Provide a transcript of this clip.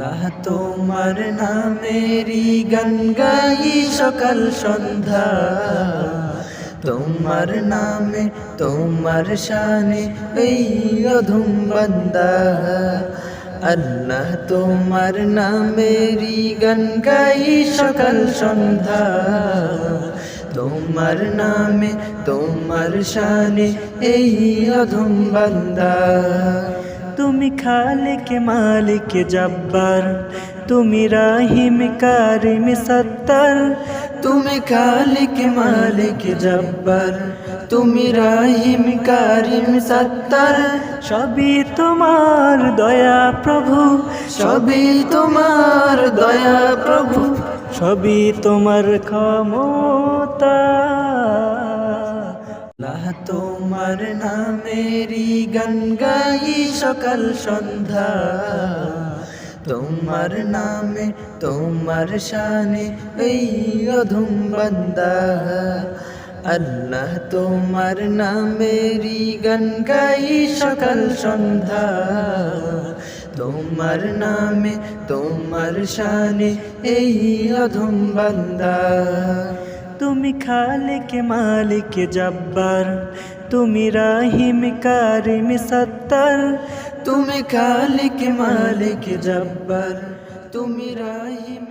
আল্লাহ তোমার নামেরি গান গাই সকাল সন্ধ্যা। তোমার নামে, তোমার শানে এই অধম বান্দা। আল্লাহ তোমার নামেরি গান গাই সকাল সন্ধ্যা। তোমার নামে, তোমার শানে এই অধম বান্দা। তুমি খালিক মালিক জব্বার, তুমি রাহিম কারিম সত্তর। তুমি খালিক মালিক জব্বার, তুমি রাহিম কারিম সত্তর। সবই তোমার দয়া প্রভু, সবই তোমার দয়া প্রভু, সবই তোমার ক্ষমতা। তোমার নামেরি গান গাই সকাল সন্ধ্যা। তোমার নামে, তোমার শানে এই অধম বান্দা। আল্লাহ তোমার নামেরি গান গাই সকাল সন্ধ্যা। তোমার নামে, তোমার শানে এই অধম বান্দা। তুমি খালিক মালিক জব্বার তুমি রাহিম কারিম সত্তর তুমি খালিক মালিক জব্বার তুমি রাহিম